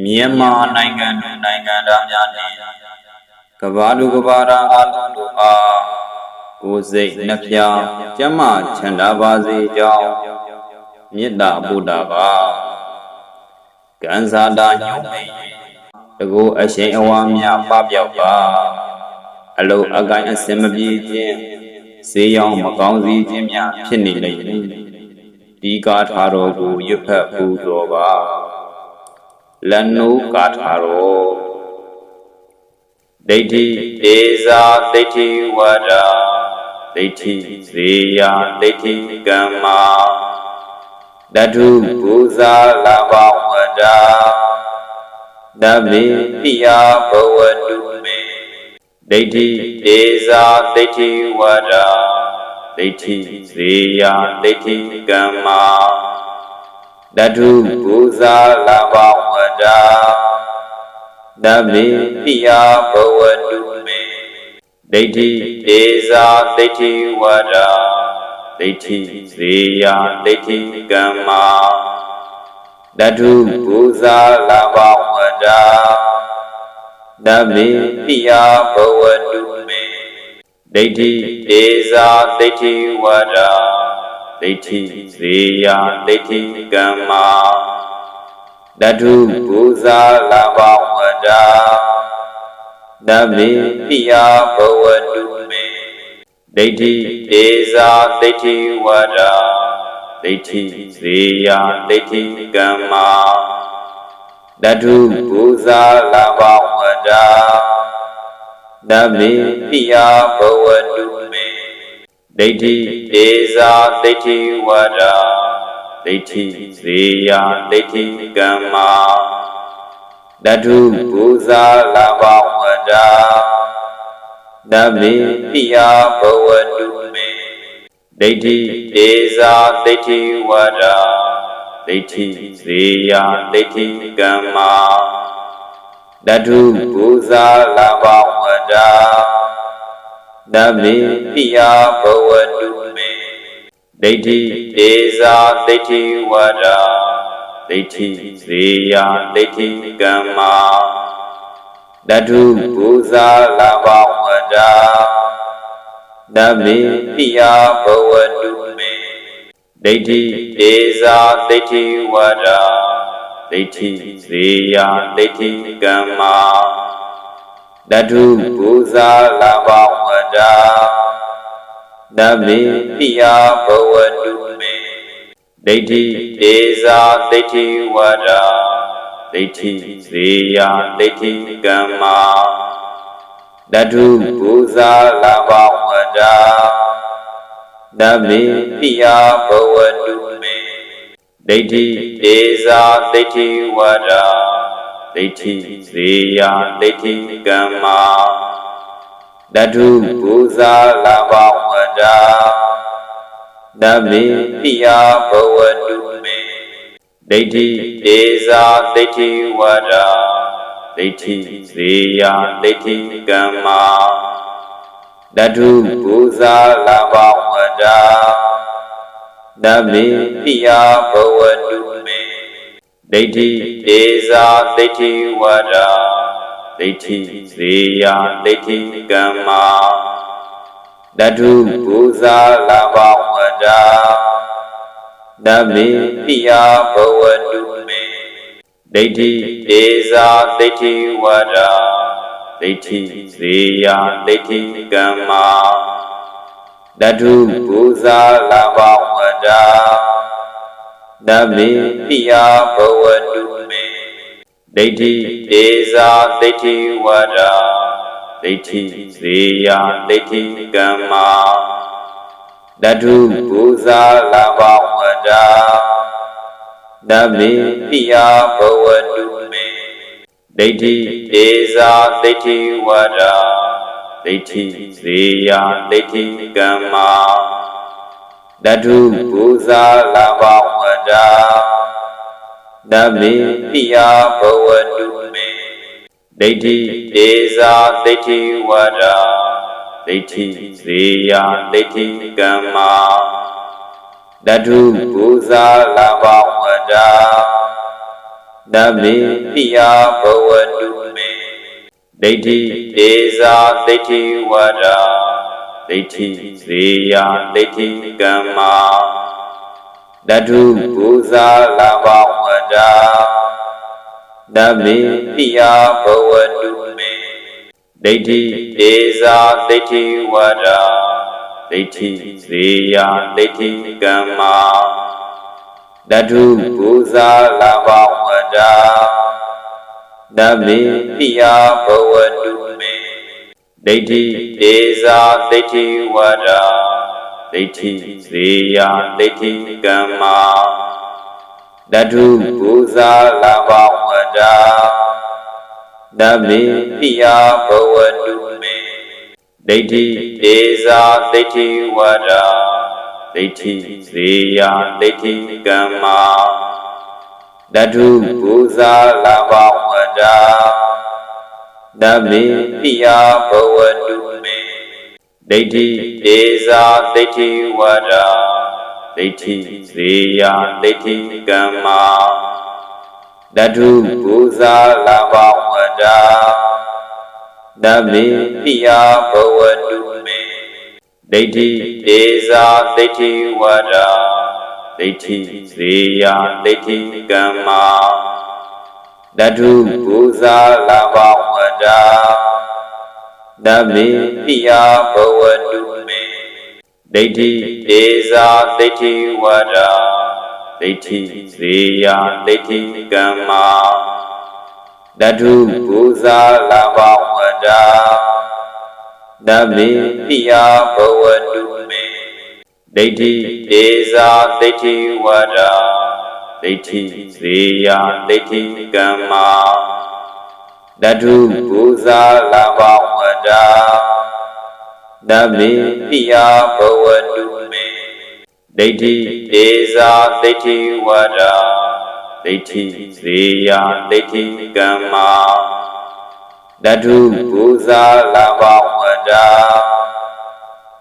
မြန်မာနိုင်ငံသူနိုင်ငံသားများနှင့်ကမ္ဘာလူကမ္ဘာသားအလုံးတို့အားကိုယ်စိတ်နှဖျားကျမ်းမာချမ်းသာပါစေကြောင်းမေတ္တာပို့တာပါကံစားတာညုံ့နေတကူအရှင်အဝါများပပျောက်ပါအလုံးအကိုင်းအစင်မပြေခြင်းဈေးရောင်းမကောင်းစီခြင်းများဖြစ်နေလိမ့်မည်ဒီကားထာတော်ကိုရွတ်ဖတ်ပူဇော်ပါ လနုကာထာရောဒိဋ္ဌိဒေဇာဒိဋ္ဌိဝါဒဒိဋ္ဌိဇေယဒိဋ္ဌိကမ္မာတတုပူဇာလဘဝဒတမေပိယဘဝတုမေဒိဋ္ဌိဒေဇာဒိဋ္ဌိဝါဒဒိဋ္ဌိဇေယဒိဋ္ဌိကမ္မာ တတုပူဇာလဘဝဒာတမေပိယဘဝတုမေဒိဋ္ဌိဒေဇာဒိဋ္ဌိဝဒာဒိဋ္ဌိဇေယဒိဋ္ဌိကမ္မာတတုပူဇာလဘဝဒာတမေပိယဘဝတုမေဒိဋ္ဌိဒေဇာဒိဋ္ဌိဝဒာ ဒိဋ္ဌိဇေယဒိဋ္ဌိကမ္မာတတုပူဇာလဘဝဒာတမေပိယဘဝတုမေဒိဋ္ဌိဒေဇာဒိဋ္ဌိဝဒာဒိဋ္ဌိဇေယဒိဋ္ဌိကမ္မာတတုပူဇာလဘဝဒာတမေပိယဘဝတုမေ ဒိဋ္ဌိဒေဇာဒိဋ္ဌိဝါဒာဒိဋ္ဌိဇေယဒိဋ္ဌိကမ္မာတတုပူဇာလဘဝဒာတမေပိယဘဝတုမေဒိဋ္ဌိဒေဇာဒိဋ္ဌိဝါဒာဒိဋ္ဌိဇေယဒိဋ္ဌိကမ္မာတတုပူဇာလဘဝဒာ တမေပိယဘဝတုမေဒိဋ္ဌိဒေဇာဒိဋ္ဌိဝါဒာဒိဋ္ဌိဇေယဒိဋ္ဌိကမ္မာတတုပူဇာလဘဝဒာတမေပိယဘဝတုမေဒိဋ္ဌိဒေဇာဒိဋ္ဌိဝါဒာဒိဋ္ဌိဇေယဒိဋ္ဌိကမ္မာတတုပူဇာလဘဝ ဒာတမေပိယဘဝတုမေဒိဋ္ဌိဒေဇာဒိဋ္ဌိဝါဒာဒိဋ္ဌိဇေယဒိဋ္ဌိကမ္မာတတုပူဇာလဘဝဒာတမေပိယဘဝတုမေဒိဋ္ဌိဒေဇာဒိဋ္ဌိဝါဒာဒိဋ္ဌိဇေယဒိဋ္ဌိကမ္မာ တတုပူဇာလဘဝဒာတမေပိယဘဝတုမေဒိဋ္ဌိဒေဇာဒိဋ္ဌိဝဒာဒိဋ္ဌိဇေယဒိဋ္ဌိကမ္မာတတုပူဇာလဘဝဒာတမေပိယဘဝတုမေဒိဋ္ဌိဒေဇာဒိဋ္ဌိဝါဒာဒိ ဋ္ဌိဇေယဒိဋ္ဌိကမ္မာတတုပူဇာလဘဝဒာတမေပိယဘဝတုမေဒိဋ္ဌိဒေဇာဒိဋ္ဌိဝါဒာဒိဋ္ဌိဇေယဒိဋ္ဌိကမ္မာတတုပူဇာလဘဝဒာတမေပိယဘဝတုမေ ဒိဋ္ဌိဒေဇာဒိဋ္ဌိဝါဒာဒိဋ္ဌိဇေယဒိဋ္ဌိကမ္မာတတုပူဇာလဘဝဒာတမေပိယဘဝတုမေဒိဋ္ဌိဒေဇာဒိဋ္ဌိဝါဒာဒိဋ္ဌိဇေယဒိဋ္ဌိကမ္မာတတုပူဇာလဘဝဒာ တမေပိယဘဝတုမေဒိဋ္ဌိဒေဇာဒိဋ္ဌိဝါဒာဒိဋ္ဌိဇေယဒိဋ္ဌိကမ္မာတတုပူဇာလဘဝဒာတတမေပိယဘဝတုမေဒိဋ္ဌိဒေဇာဒိဋ္ဌိဝါဒဒိဋ္ဌိဇေယဒိဋ္ဌိကမ္မာ တတုပူဇာလဘဝဒတမေပိယဘဝတုမေဒိဋ္ဌိဒေဇာဒိဋ္ဌိဝါဒဒိဋ္ဌိဇေယဒိဋ္ဌိကမ္မာတတုပူဇာလဘဝဒတမေပိယဘဝတုမေဒိဋ္ဌိဒေဇာဒိဋ္ဌိဝါဒ ဒိဋ္ဌိဇေယဒိဋ္ဌိကမ္မာတတုပူဇာလဘဝဒတမေပိယဘဝတုမေဒိဋ္ဌိဒေဇာဒိဋ္ဌိဝါဒဒိဋ္ဌိဇေယဒိဋ္ဌိကမ္မာတတုပူဇာလဘဝဒတမေပိယဘဝတုမေ ဒိဋ္ဌိဒေဇာဒိဋ္ဌိဝါဒဒိဋ္ဌိဇေယဒိဋ္ဌိကမ္မာတတုပူဇာလဘဝဒတမေပိယဘဝတုမေဒိဋ္ဌိဒေဇာဒိဋ္ဌိဝါဒဒိဋ္ဌိဇေယဒိဋ္ဌိကမ္မာတတုပူဇာလဘဝဒ တမေပိယဘဝတုမေဒိဋ္ဌိဒေဇာဒိဋ္ဌိဝါဒဒိဋ္ဌိဇေယဒိဋ္ဌိကမ္မာတတုပူဇာလဘဝဒတမေပိယဘဝတုမေဒိဋ္ဌိဒေဇာဒိဋ္ဌိဝါဒဒိဋ္ဌိဇေယဒိဋ္ဌိကမ္မာတတုပူဇာလဘဝ ဒတမေပိယဘဝတုမေဒိဋ္ဌိဒေဇာဒိဋ္ဌိဝါဒဒိဋ္ဌိဇေယဒိဋ္ဌိကမ္မာတတုပူဇာလဘဝဒ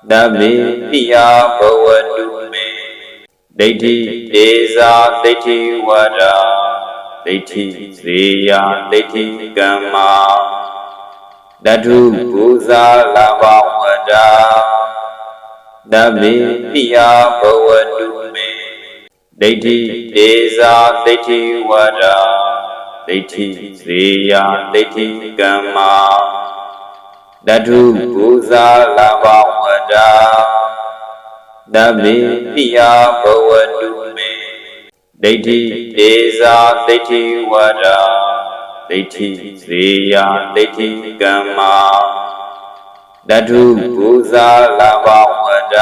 တမေပိယဘဝတုမေဒိဋ္ဌိဒေဇာဒိဋ္ဌိဝါဒဒိဋ္ဌိဇေယဒိဋ္ဌိကမ္မာ တတုပူဇာလဘဝဒတမေပိယဘဝတုမေဒိဋ္ဌိဒေဇာဒိဋ္ဌိဝါဒဒိဋ္ဌိဇေယဒိဋ္ဌိကမ္မာတတုပူဇာလဘဝဒတမေပိယဘဝတုမေဒိဋ္ဌိဒေဇာဒိဋ္ဌိဝါဒ ဒိဋ္ဌိဇေယဒိဋ္ဌိကမ္မာတတုပူဇာလဘဝဒ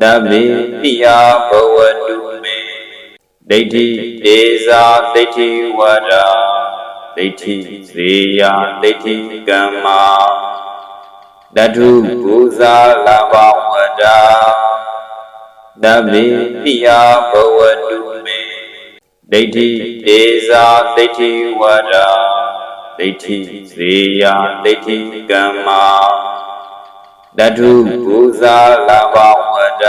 တမေပိယဘဝတုမေဒိဋ္ဌိဒေဇာဒိဋ္ဌိဝါဒဒိဋ္ဌိဇေယဒိဋ္ဌိကမ္မာတတုပူဇာလဘဝဒတမေပိယဘဝတုမေ ဒိဋ္ဌိဒေဇာဒိဋ္ဌိဝါဒဒိဋ္ဌိဇေယဒိဋ္ဌိကမ္မာတတုပူဇာလဘဝဒ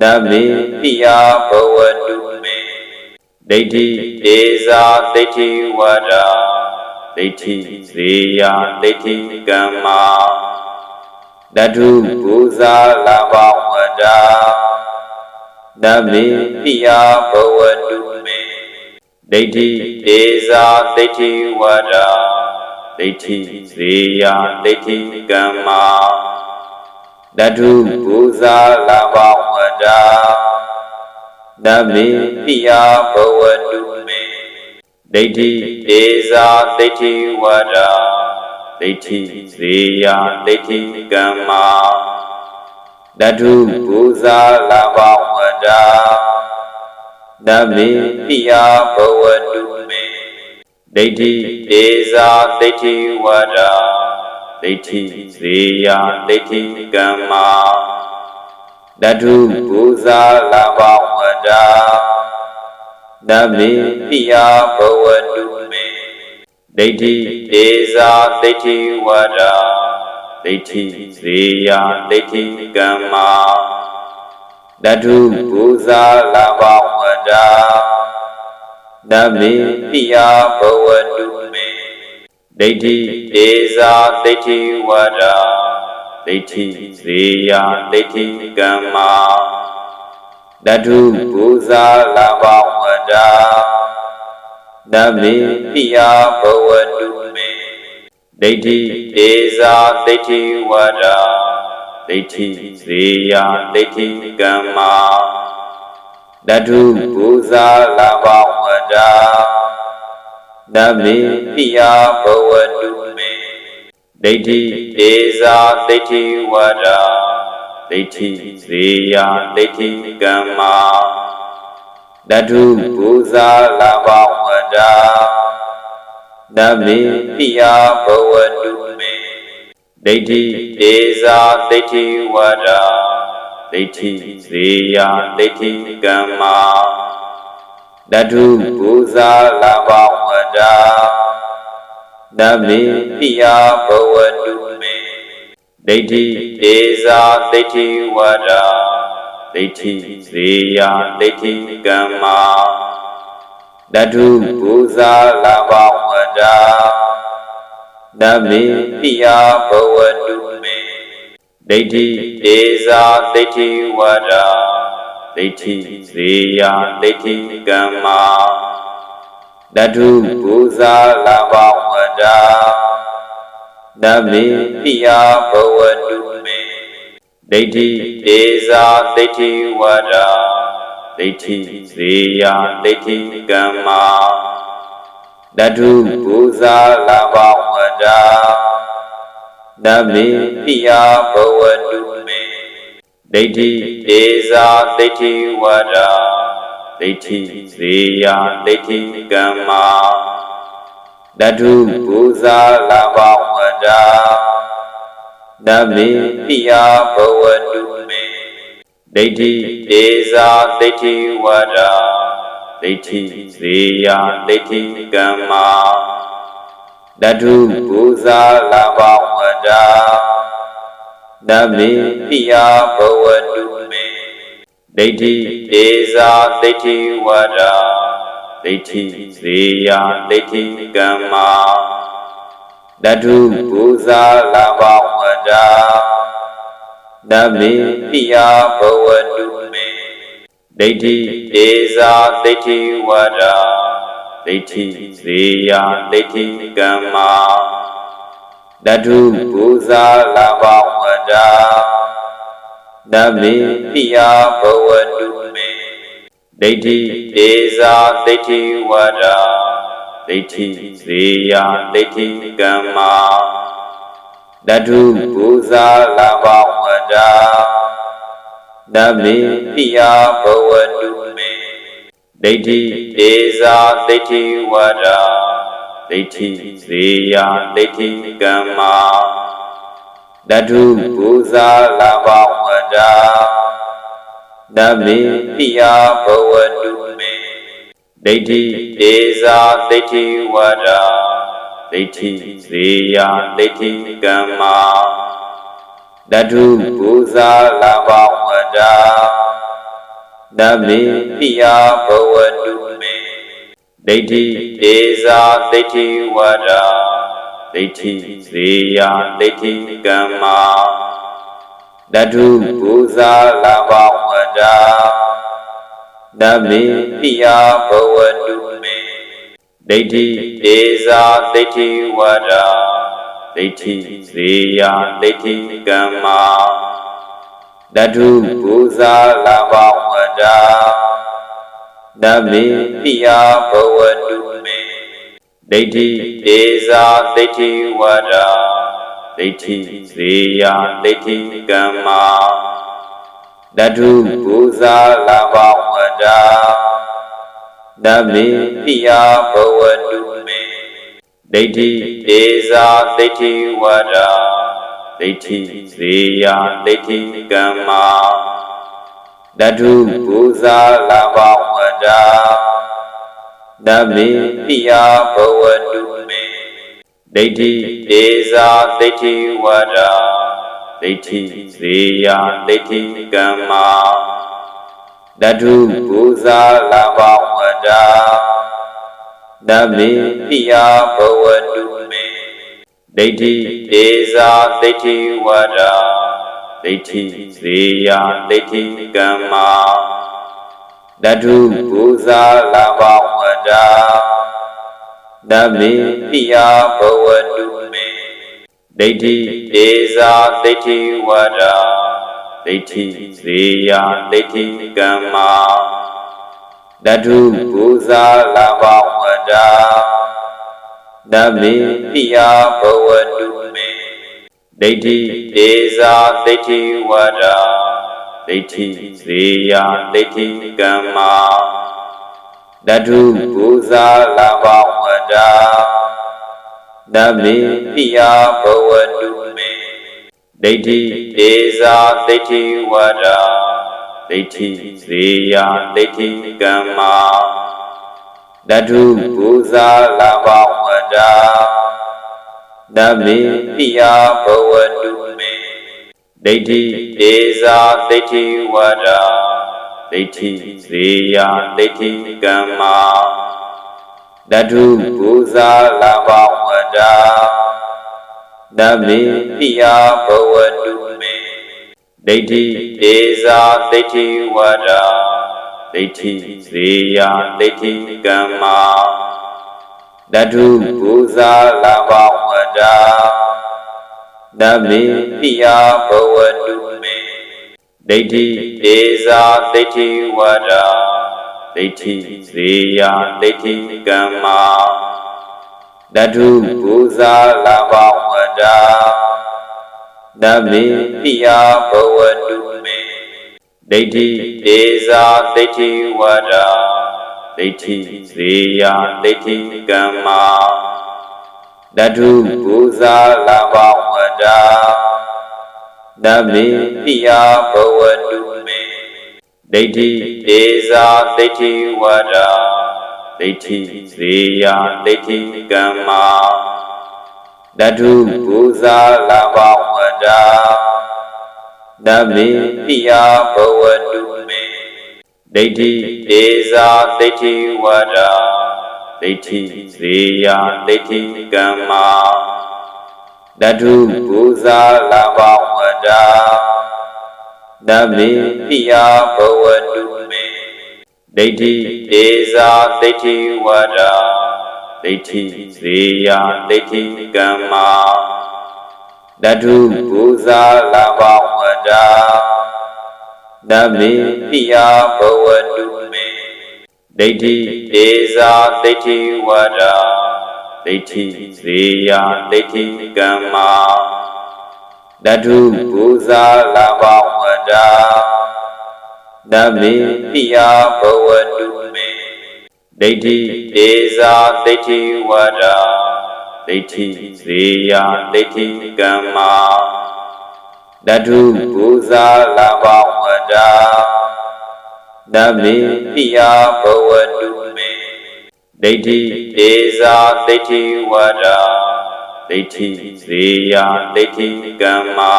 တမေပိယဘဝတုမေဒိဋ္ဌိဒေဇာဒိဋ္ဌိဝါဒဒိဋ္ဌိဇေယဒိဋ္ဌိကမ္မာတတုပူဇာလဘဝဒ တမေပိယဘဝတုမေဒိဋ္ဌိဒေဇာဒိဋ္ဌိဝါဒဒိဋ္ဌိဇေယဒိဋ္ဌိကမ္မာတတုပူဇာလဘဝဒတမေပိယဘဝတုမေဒိဋ္ဌိဒေဇာဒိဋ္ဌိဝါဒဒိဋ္ဌိဇေယဒိဋ္ဌိကမ္မာ တတုပူဇာလဘဝဒတမေပိယဘဝတုမေဒိဋ္ဌိဒေဇာဒိဋ္ဌိဝါဒဒိဋ္ဌိဇေယဒိဋ္ဌိကမ္မာတတုပူဇာလဘဝဒတမေပိယဘဝတုမေဒိဋ္ဌိဒေဇာဒိဋ္ဌိဝါဒ ဒိဋ္ဌိဇေယဒိဋ္ဌိကမ္မာတတုပူဇာလဘဝဒဓမ္မေပိယဘဝတုမေဒိဋ္ဌိဒေဇာဒိဋ္ဌိဝါဒဒိဋ္ဌိဇေယဒိဋ္ဌိကမ္မာတတုပူဇာလဘဝဒဓမ္မေပိယဘဝတုမေ ဒိဋ္ဌိဒေဇာဒိဋ္ဌိဝါဒဒိဋ္ဌိဇေယဒိဋ္ဌိကမ္မာတတုပူဇာလဘဝဒဓမ္မေပိယဘဝတုမေဒိဋ္ဌိဒေဇာဒိဋ္ဌိဝါဒဒိဋ္ဌိဇေယဒိဋ္ဌိကမ္မာတတုပူဇာလဘဝဒ ဓမ္မေပိယဘဝတုမေဒိဋ္ဌိဒေဇာဒိဋ္ဌိဝါဒဒိဋ္ဌိဇေယဒိဋ္ဌိကမ္မာတတုပူဇာလဘဝဒဓမ္မေပိယဘဝတုမေဒိဋ္ဌိဒေဇာဒိဋ္ဌိဝါဒဒိဋ္ဌိဇေယဒိဋ္ဌိကမ္မာ တတုပူဇာလဘဝဒဓမ္မေပိယဘဝတုမေဒိဋ္ဌိဒေဇာဒိဋ္ဌိဝါဒဒိဋ္ဌိဇေယဒိဋ္ဌိကမ္မာတတုပူဇာလဘဝဒဓမ္မေပိယဘဝတုမေဒိဋ္ဌိဒေဇာဒိဋ္ဌိဝါဒဒိ ဋ္ဌိဇေယဒိဋ္ဌိကမ္မာတတုပူဇာလဘဝဒဓမ္မေပိယဘဝတုမေဒိဋ္ဌိဒေဇာဒိဋ္ဌိဝါဒဒိဋ္ဌိဇေယဒိဋ္ဌိကမ္မာတတုပူဇာလဘဝဒဓမ္မေပိယဘဝတုမေ ဒိဋ္ဌိဒေဇာဒိဋ္ဌိဝါဒဒိဋ္ဌိဇေယဒိဋ္ဌိကမ္မာတတုပူဇာလဘဝဒဓမ္မေပိယဘဝတုမေဒိဋ္ဌိဒေဇာဒိဋ္ဌိဝါဒဒိဋ္ဌိဇေယဒိဋ္ဌိကမ္မာတတုပူဇာလဘဝဒ ဓမ္မေပိယဘဝတုမေဒိဋ္ဌိဒေဇာဒိဋ္ဌိဝါဒဒိဋ္ဌိဇေယဒိဋ္ဌိကမ္မာတတုပူဇာလဘဝဒဓမ္မေပိယဘဝတုမေဒိဋ္ဌိဒေဇာဒိဋ္ဌိဝါဒဒိဋ္ဌိဇေယဒိဋ္ဌိကမ္မာ တတုပူဇာလဘဝဒဓမ္မေပိယဘဝတုမေဒိဋ္ဌိဒေဇာဒိဋ္ဌိဝါဒဒိဋ္ဌိဇေယဒိဋ္ဌိကမ္မာတတုပူဇာလဘဝဒဓမ္မေပိယဘဝတုမေဒိဋ္ဌိဒေဇာဒိဋ္ဌိဝါဒ ဒိဋ္ဌိဇေယဒိဋ္ဌိကမ္မာတတုပူဇာလဘဝဒဓမ္မေပိယဘဝတုမေဒိဋ္ဌိဒေဇာဒိဋ္ဌိဝါဒဒိဋ္ဌိဇေယဒိဋ္ဌိကမ္မာတတုပူဇာလဘဝဒဓမ္မေပိယဘဝတုမေ ဒိဋ္ဌိဒေဇာဒိဋ္ဌိဝါဒဒိဋ္ဌိဇေယဒိဋ္ဌိကမ္မာတတုပူဇာလဘဝဒဓမ္မေပိယဘဝတုမေဒိဋ္ဌိဒေဇာဒိဋ္ဌိဝါဒဒိဋ္ဌိဇေယဒိဋ္ဌိကမ္မာတတုပူဇာလဘဝဒ ဓမ္မေပိယဘဝတုမေဒိဋ္ဌိဒေဇာဒိဋ္ဌိဝါဒဒိဋ္ဌိဇေယဒိဋ္ဌိကမ္မာတတုပူဇာလဘဝဒဓမ္မေပိယဘဝတုမေဒိဋ္ဌိဒေဇာဒိဋ္ဌိဝါဒဒိဋ္ဌိဇေယဒိဋ္ဌိကမ္မာ တတုပူဇာလဘဝဒတမေပိယဘဝတုမေဒိဋ္ဌိဒေဇာဒိဋ္ဌိဝါဒဒိဋ္ဌိဇေယဒိဋ္ဌိကမ္မာတတုပူဇာလဘဝဒတမေပိယဘဝတုမေဒိဋ္ဌိဒေဇာဒိဋ္ဌိဝါဒ ဒိဋ္ဌိဇေယဒိဋ္ဌိကမ္မာတတုပူဇာလဘဝဒတမေပိယဘဝတုမေဒိဋ္ဌိဒေဇာဒိဋ္ဌိဝါဒဒိဋ္ဌိဇေယဒိဋ္ဌိကမ္မာတတုပူဇာလဘဝဒတမေပိယဘဝတုမေ ဒိဋ္ဌိဒေဇာဒိဋ္ဌိဝါဒဒိဋ္ဌိဇေယဒိဋ္ဌိကမ္မာတတုပူဇာလဘဝဒတမေပိယဘဝတုမေဒိဋ္ဌိဒေဇာဒိဋ္ဌိဝါဒဒိဋ္ဌိဇေယဒိဋ္ဌိကမ္မာတတုပူဇာလဘဝဒ တမေပိယဘဝတုမေဒိဋ္ဌိဒေဇာဒိဋ္ဌိဝါဒဒိဋ္ဌိဇေယဒိဋ္ဌိကမ္မာတတုပူဇာလဘဝဒတမေပိယဘဝတုမေဒိဋ္ဌိဒေဇာဒိဋ္ဌိဝါဒဒိဋ္ဌိဇေယဒိဋ္ဌိကမ္မာ တတုပူဇာလဘဝဒတမေပိယဘဝတုမေဒိဋ္ဌိဒေဇာဒိဋ္ဌိဝါဒဒိဋ္ဌိဇေယဒိဋ္ဌိကမ္မာတတုပူဇာလဘဝဒတမေပိယဘဝတုမေဒိဋ္ဌိဒေဇာဒိဋ္ဌိဝါဒ ဒိဋ္ဌိဇေယဒိဋ္ဌိကမ္မာတတုပူဇာလဘဝဒတမေပိယဘဝတုမေဒိဋ္ဌိဒေဇာဒိဋ္ဌိဝါဒဒိဋ္ဌိဇေယဒိဋ္ဌိကမ္မာတတုပူဇာလဘဝဒတမေပိယဘဝတုမေ ဒိဋ္ဌိဒေဇာဒိဋ္ဌိဝါဒဒိဋ္ဌိဇေယဒိဋ္ဌိကမ္မာတတုပူဇာလဘဝဒတမေပိယဘဝတုမေဒိဋ္ဌိဒေဇာဒိဋ္ဌိဝါဒဒိဋ္ဌိဇေယဒိဋ္ဌိကမ္မာတတုပူဇာလဘဝဒ တမေပိယဘဝတုမေဒိဋ္ဌိဒေဇာဒိဋ္ဌိဝါဒဒိဋ္ဌိဇေယဒိဋ္ဌိကမ္မာတတုပူဇာလဘဝဒတမေပိယဘဝတုမေဒိဋ္ဌိဒေဇာဒိဋ္ဌိဝါဒဒိဋ္ဌိဇေယဒိဋ္ဌိကမ္မာ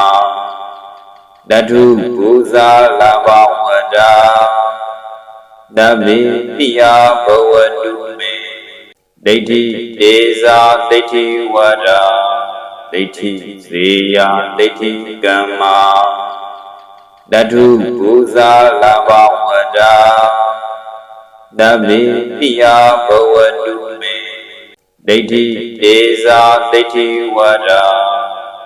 တတုပူဇာလဘဝဒတမေပိယဘဝတုမေဒိဋ္ဌိဒေဇာဒိဋ္ဌိဝါဒဒိဋ္ဌိဇေယဒိဋ္ဌိကမ္မာတတုပူဇာလဘဝဒတမေပိယဘဝတုမေဒိဋ္ဌိဒေဇာဒိဋ္ဌိဝါဒ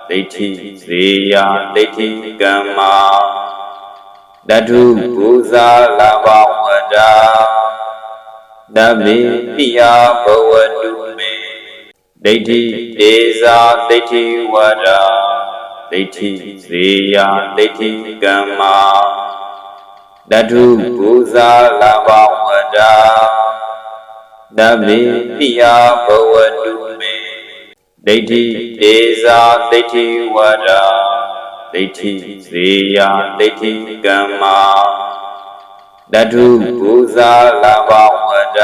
ဒိဋ္ဌိဇေယဒိဋ္ဌိကမ္မာတတုပူဇာလဘဝဒတမေပိယဘဝတုမေဒိဋ္ဌိဒေဇာဒိဋ္ဌိဝါဒဒိဋ္ဌိဇေယဒိဋ္ဌိကမ္မာတတုပူဇာလဘဝဒတမေပိယဘဝတုမေ ဒိဋ္ဌိဒေဇာဒိဋ္ဌိဝါဒဒိဋ္ဌိဇေယဒိဋ္ဌိကမ္မာတတုပူဇာလဘဝဒ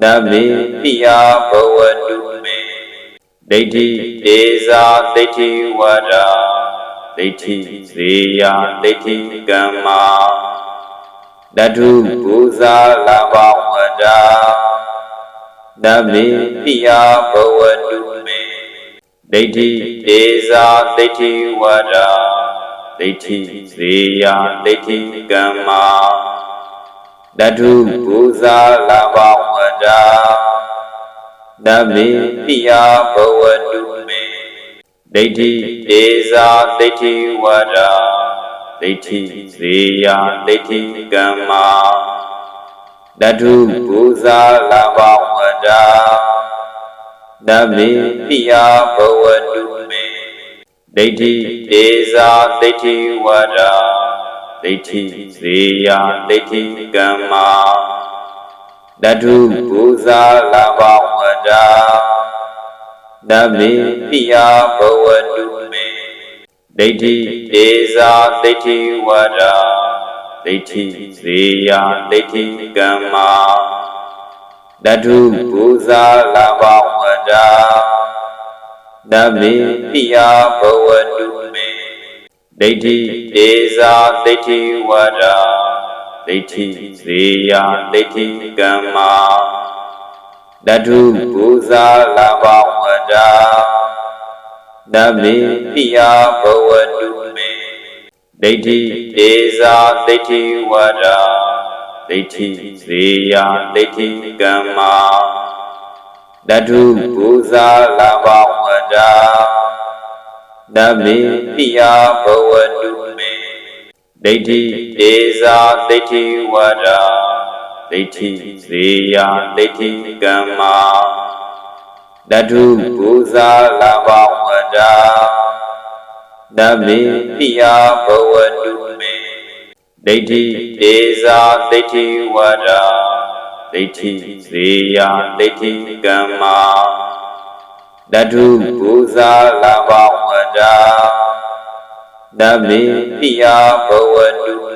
တမေပိယဘဝတုမေဒိဋ္ဌိဒေဇာဒိဋ္ဌိဝါဒဒိဋ္ဌိဇေယဒိဋ္ဌိကမ္မာတတုပူဇာလဘဝဒ ဓဗ္ဗေပိယဘဝတုမေဒိဋ္ဌိဒေဇာဒိဋ္ဌိဝါဒဒိဋ္ဌိဇေယဒိဋ္ဌိကမ္မာတထုပူဇာလဘဝဒဓဗ္ဗေပိယဘဝတုမေဒိဋ္ဌိဒေဇာဒိဋ္ဌိဝါဒဒိဋ္ဌိဇေယဒိဋ္ဌိကမ္မာ တထုပူဇာလဘဝဒဓဗ္ဗေပိယဘဝတုမေဒိဋ္ဌိဒေဇာဒိဋ္ဌိဝါဒဒိဋ္ဌိဇေယဒိဋ္ဌိကမ္မာတထုပူဇာလဘဝဒဓဗ္ဗေပိယဘဝတုမေဒိဋ္ဌိဒေဇာဒိဋ္ဌိဝါဒ ဒိဋ္ဌိဇေယဒိဋ္ဌိကမ္မာတထုပူဇာလဘဝဒဓဗ္ဗေပိယဘဝတုမေဒိဋ္ဌိဒေဇာဒိဋ္ဌိဝါဒဒိဋ္ဌိဇေယဒိဋ္ဌိကမ္မာတထုပူဇာလဘဝဒဓဗ္ဗေပိယဘဝတုမေ ဒိဋ္ဌိဒေဇာဒိဋ္ဌိဝါဒဒိဋ္ဌိဇေယဒိဋ္ဌိကမ္မာတထုပူဇာလဘဝဒဓဗ္ဗေပိယဘဝတုမေဒိဋ္ဌိဒေဇာဒိဋ္ဌိဝါဒဒိဋ္ဌိဇေယဒိဋ္ဌိကမ္မာတထုပူဇာလဘဝဒ ဓဗ္ဗေပိယဘဝတုမေဒိဋ္ဌိဒေဇာဒိဋ္ဌိဝါဒဒိဋ္ဌိဇေယဒိဋ္ဌိကမ္မာတထုပူဇာလဘဝဒဓဗ္ဗေပိယဘဝတု